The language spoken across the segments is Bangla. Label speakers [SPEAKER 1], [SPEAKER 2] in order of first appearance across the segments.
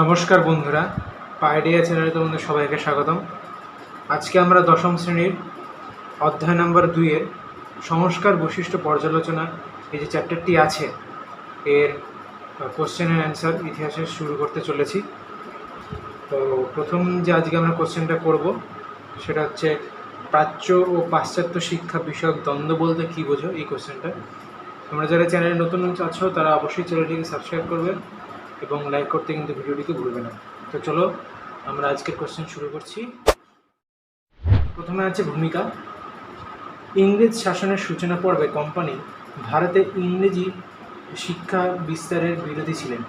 [SPEAKER 1] নমস্কার বন্ধুরা, পাইডিয়া চ্যানেলে তোমাদের সবাইকে স্বাগতম। আজকে আমরা দশম শ্রেণির অধ্যায় নম্বর দুইয়ের সংস্কার বৈশিষ্ট্য পর্যালোচনা, এই যে চ্যাপ্টারটি আছে, এর কোশ্চেন অ্যান্ড অ্যান্সার ইতিহাসে শুরু করতে চলেছি। তো প্রথম যে আজকে আমরা কোশ্চেনটা করব, সেটা হচ্ছে প্রাচ্য ও পাশ্চাত্য শিক্ষা বিষয়ক দ্বন্দ্ব বলতে কী বোঝো এই কোশ্চেনটা তোমরা যারা চ্যানেলে নতুন আছো, তারা অবশ্যই চ্যানেলটিকে সাবস্ক্রাইব করবে। এবং লাইক করতে কিন্তু ভিডিওটিকে ভুলবে না। তো চলো, আমরা আজকের কোশ্চেন শুরু করছি। প্রথমে আছে ভূমিকা। ইংরেজ শাসনের সূচনা পর্বে কোম্পানি ভারতে ইংরেজি শিক্ষা বিস্তারের বিরোধী ছিলেন।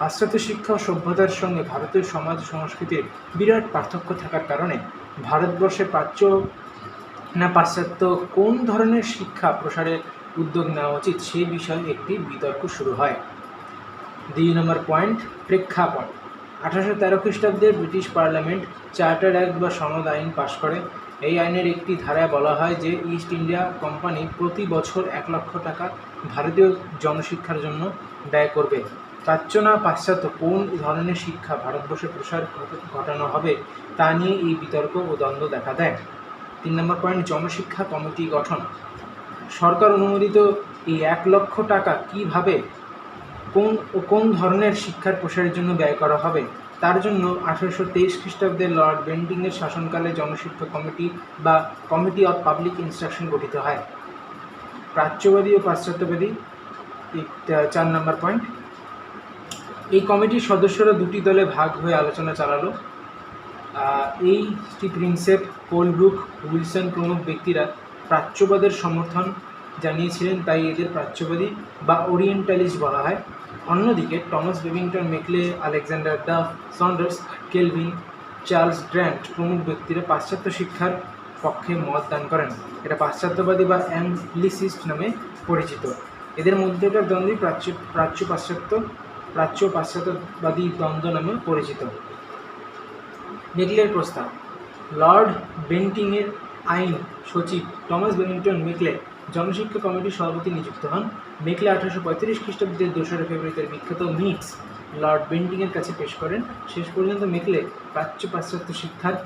[SPEAKER 1] পাশ্চাত্য শিক্ষা ও সভ্যতার সঙ্গে ভারতীয় সমাজ সংস্কৃতির বিরাট পার্থক্য থাকার কারণে ভারতবর্ষে প্রাচ্য না পাশ্চাত্য কোন ধরনের শিক্ষা প্রসারের উদ্যোগ নেওয়া উচিত সেই বিষয়ে একটি বিতর্ক শুরু হয়। দুই নম্বর পয়েন্ট, প্রেক্ষাপট। আঠারোশো তেরো খ্রিস্টাব্দে ব্রিটিশ পার্লামেন্ট চার্টার অ্যাক্ট বা সনদ আইন পাশ করে। এই আইনের একটি ধারায় বলা হয় যে, ইস্ট ইন্ডিয়া কোম্পানি প্রতি বছর এক লক্ষ টাকা ভারতীয় জনশিক্ষার জন্য ব্যয় করবে। প্রাচ্য না পাশ্চাত্য কোন ধরনের শিক্ষা ভারতবর্ষে প্রসার ঘটানো হবে, তা নিয়ে এই বিতর্ক ও দ্বন্দ্ব দেখা দেয়। তিন নম্বর পয়েন্ট, জনশিক্ষা কমিটি গঠন। সরকার অনুমোদিত এই এক লক্ষ টাকা কীভাবে কোন কোন ধরনের শিক্ষার প্রসারের জন্য ব্যয় করা হবে? তার জন্য আঠারোশো তেইশ খ্রিস্টাব্দে লর্ড বেন্টিংয়ের শাসনকালে জনশিক্ষা কমিটি বা কমিটি অফ পাবলিক ইনস্ট্রাকশন গঠিত হয়। প্রাচ্যবাদী ও পাশ্চাত্যবাদী চার নম্বর পয়েন্ট। এই কমিটির সদস্যরা দুটি দলে ভাগ হয়ে আলোচনা চালালো। এইটি প্রিন্সেপ কোলব্রুক উইলসন প্রমুখ ব্যক্তিরা প্রাচ্যবাদের সমর্থন জানিয়েছিলেন, তাই এদের প্রাচ্যবাদী বা ওরিয়েন্টালিস্ট বলা হয়। অন্যদিকে, Thomas Babington Macaulay, Alexander Duff, Saunders, Colvin, Charles Grant প্রমুখ ব্যক্তিরা পাশ্চাত্য শিক্ষার পক্ষে মত দান করেন। এটা পাশ্চাত্যবাদী বা অ্যাংলিসিস্ট নামে পরিচিত। এদের মধ্যেকার দ্বন্দ্বই প্রাচ্য প্রাচ্য পাশ্চাত্য, প্রাচ্য পাশ্চাত্যবাদী দ্বন্দ্ব নামে পরিচিত। মেকলের প্রস্তাব, লর্ড বেন্টিংয়ের আইন সচিব টমাস বেনিংটন মেকলে জনশিক্ষা কমিটির সভাপতি নিযুক্ত হন। মেকলে আঠারোশো পঁয়ত্রিশ খ্রিস্টাব্দের দোসরা ফেব্রুয়ারিতে বিখ্যাত মিক্স লর্ড বেন্টিংয়ের কাছে পেশ করেন। শেষ পর্যন্ত মেকলে প্রাচ্য পাশ্চাত্য শিক্ষার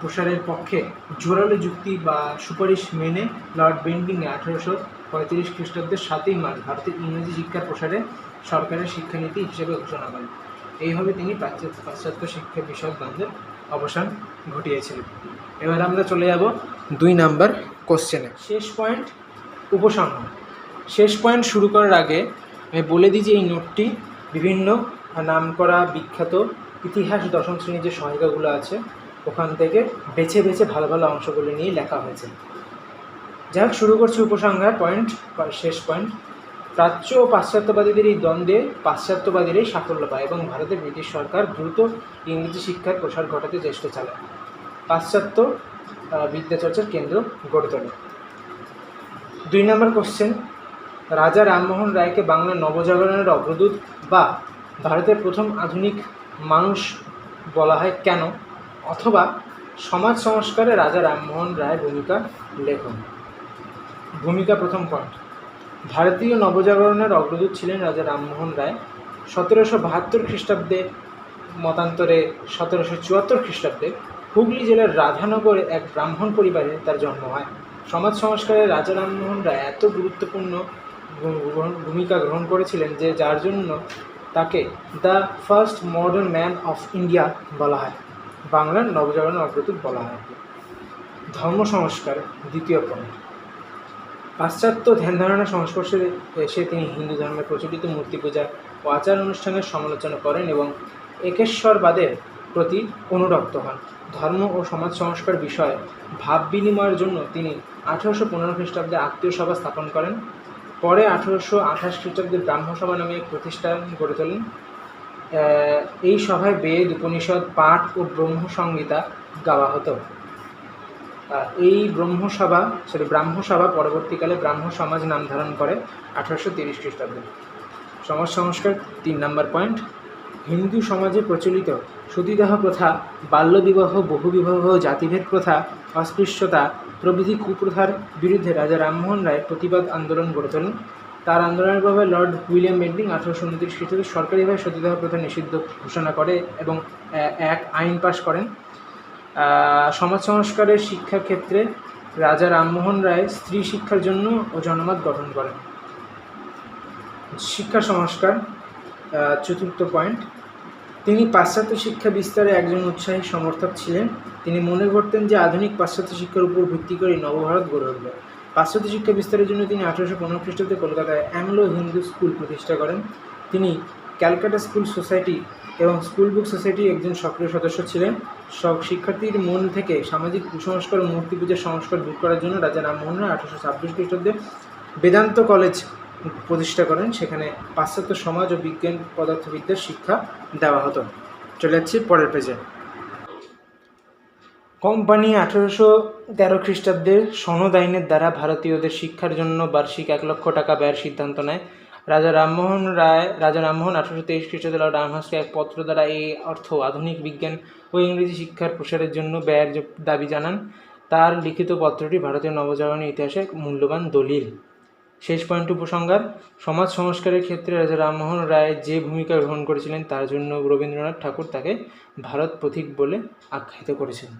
[SPEAKER 1] প্রসারের পক্ষে জোরালো যুক্তি বা সুপারিশ মেনে লর্ড বেন্টিংয়ে আঠারোশো পঁয়ত্রিশ খ্রিস্টাব্দের সাতই মার্চ ভারতের ইংরেজি শিক্ষার প্রসারে সরকারের শিক্ষানীতি হিসেবে ঘোষণা করেন। এইভাবে তিনি পাশ্চাত্য পাশ্চাত্য শিক্ষা বিষয়ক দ্বন্দ্বের অবসান ঘটিয়েছিলেন। এবার আমরা চলে যাব দুই নাম্বার কোশ্চেনে। শেষ পয়েন্ট উপসংহার। শেষ পয়েন্ট শুরু করার আগে আমি বলে দিই যে এই নোটটি বিভিন্ন নামকরা বিখ্যাত ইতিহাস দশম শ্রেণির যে সহায়িকাগুলো আছে, ওখান থেকে বেছে বেছে ভালো ভালো অংশগুলো নিয়ে লেখা হয়েছে। যাই শুরু করছি উপসংহার পয়েন্ট শেষ পয়েন্ট। প্রাচ্য ও পাশ্চাত্যবাদীদের এই দ্বন্দ্বে পাশ্চাত্যবাদীরাই সাফল্য পায় এবং ভারতের ব্রিটিশ সরকার দ্রুত ইংরেজি শিক্ষার প্রসার ঘটাতে চেষ্টা চালায়। পাশ্চাত্য বিদ্যাচর্চার কেন্দ্র গড়ে তোলে। দুই নম্বর কোশ্চেন রাজা রামমোহন রায়কে বাংলার নবজাগরণের অগ্রদূত বা ভারতের প্রথম আধুনিক মানুষ বলা হয় কেন? অথবা সমাজ সংস্কারে রাজা রামমোহন রায় ভূমিকা লেখন ভূমিকা প্রথম পয়েন্ট ভারতীয় নবজাগরণের অগ্রদূত ছিলেন রাজা রামমোহন রায় সতেরোশো বাহাত্তর খ্রিস্টাব্দে, মতান্তরে সতেরোশো চুয়াত্তর খ্রিস্টাব্দে হুগলি জেলার রাধানগরে এক ব্রাহ্মণ পরিবারে তার জন্ম হয়। সমাজ সংস্কারে রাজা রামমোহন রায় এত গুরুত্বপূর্ণ ভূমিকা গ্রহণ করেছিলেন যে যার জন্য তাকে the first modern man of India বলা হয়। বাংলার নবজাগরণ অগ্রদূত বলা হয়। ধর্ম সংস্কার, দ্বিতীয় পয়েন্ট পাশ্চাত্য ধ্যান ধারণা সংস্পর্শে এসে তিনি হিন্দু ধর্মের প্রচলিত মূর্তি পূজা ও আচার অনুষ্ঠানের সমালোচনা করেন এবং একেশ্বরবাদের প্রতি অনুরক্ত হন। ধর্ম ও সমাজ সংস্কার বিষয়ে ভাব বিনিময়ের জন্য তিনি আঠারোশো পনেরো খ্রিস্টাব্দে আত্মীয় সভা স্থাপন করেন। পরে আঠারোশো আঠাশ খ্রিস্টাব্দে ব্রাহ্মসভা নামে এক প্রতিষ্ঠান গড়ে তোলেন। এই সভায় বেদ, উপনিষদ, পাঠ ও ব্রহ্মসংহিতা গাওয়া হতো। এই ব্রহ্মসভা সরি ব্রাহ্মসভা পরবর্তীকালে ব্রাহ্ম সমাজ নাম ধারণ করে আঠারোশো তিরিশ খ্রিস্টাব্দে। সমাজ সংস্কার তিন নম্বর পয়েন্ট। হিন্দু সমাজে প্রচলিত সতীদাহ প্রথা, বাল্যবিবাহ, বহুবিবাহ, জাতিভেদ প্রথা, অস্পৃশ্যতা প্রভৃতি কুপ্রথার বিরুদ্ধে রাজা রামমোহন রায় প্রতিবাদ আন্দোলন গড়ে তোলেন। তার আন্দোলনের প্রভাবে লর্ড উইলিয়াম মেন্ডিং আঠারোশো উনত্রিশ খ্রিস্টাব্দে সরকারিভাবে সতীদাহ প্রথা নিষিদ্ধ ঘোষণা করে এবং এক আইন পাশ করেন। সমাজ সংস্কারের শিক্ষার ক্ষেত্রে রাজা রামমোহন রায় স্ত্রী শিক্ষার জন্য ও জনমত গঠন করেন। শিক্ষা সংস্কার চতুর্থ পয়েন্ট। তিনি পাশ্চাত্য শিক্ষা বিস্তারে একজন উৎসাহী সমর্থক ছিলেন। তিনি মনে করতেন যে আধুনিক পাশ্চাত্য শিক্ষার উপর ভিত্তি করে নবভারত গড়ে উঠবে। পাশ্চাত্য শিক্ষা বিস্তারের জন্য তিনি আঠারোশো পনেরো খ্রিস্টাব্দে কলকাতায় অ্যাংলো হিন্দু স্কুল প্রতিষ্ঠা করেন। তিনি ক্যালকাটা স্কুল সোসাইটি এবং স্কুল বুক সোসাইটির একজন সক্রিয় সদস্য ছিলেন। সব শিক্ষার্থীর মন থেকে সামাজিক কুসংস্কার ও মূর্তি পূজার সংস্কার দূর করার জন্য রাজা রামমোহন রায় আঠারোশো ছাব্বিশ খ্রিস্টাব্দে বেদান্ত কলেজ প্রতিষ্ঠা করেন, সেখানে পাশ্চাত্য সমাজ ও বিজ্ঞান পদার্থবিদ্যার শিক্ষা দেওয়া হতো। চলে যাচ্ছি পরের পেজে কোম্পানি আঠেরোশো তেরো খ্রিস্টাব্দে সনদ আইনের দ্বারা ভারতীয়দের শিক্ষার জন্য বার্ষিক এক লক্ষ টাকা ব্যয়ের সিদ্ধান্ত নেয়। রাজা রামমোহন রায়, রাজা রামমোহন আঠারোশো তেইশ খ্রিস্টাব্দে লর্ড আমহাসকে এক পত্র দ্বারা এই অর্থ, আধুনিক বিজ্ঞান ও ইংরেজি শিক্ষার প্রসারের জন্য ব্যয়ের দাবি জানান। তার লিখিত পত্রটি ভারতীয় নবজাগরণের ইতিহাসে মূল্যবান দলিল। শেষ পয়েন্ট উপসংহার, সমাজ সংস্কারের ক্ষেত্রে রাজা রামমোহন রায় যে ভূমিকা গ্রহণ করেছিলেন তার জন্য রবীন্দ্রনাথ ঠাকুর তাকে ভারত প্রতীক বলে আখ্যায়িত করেছেন।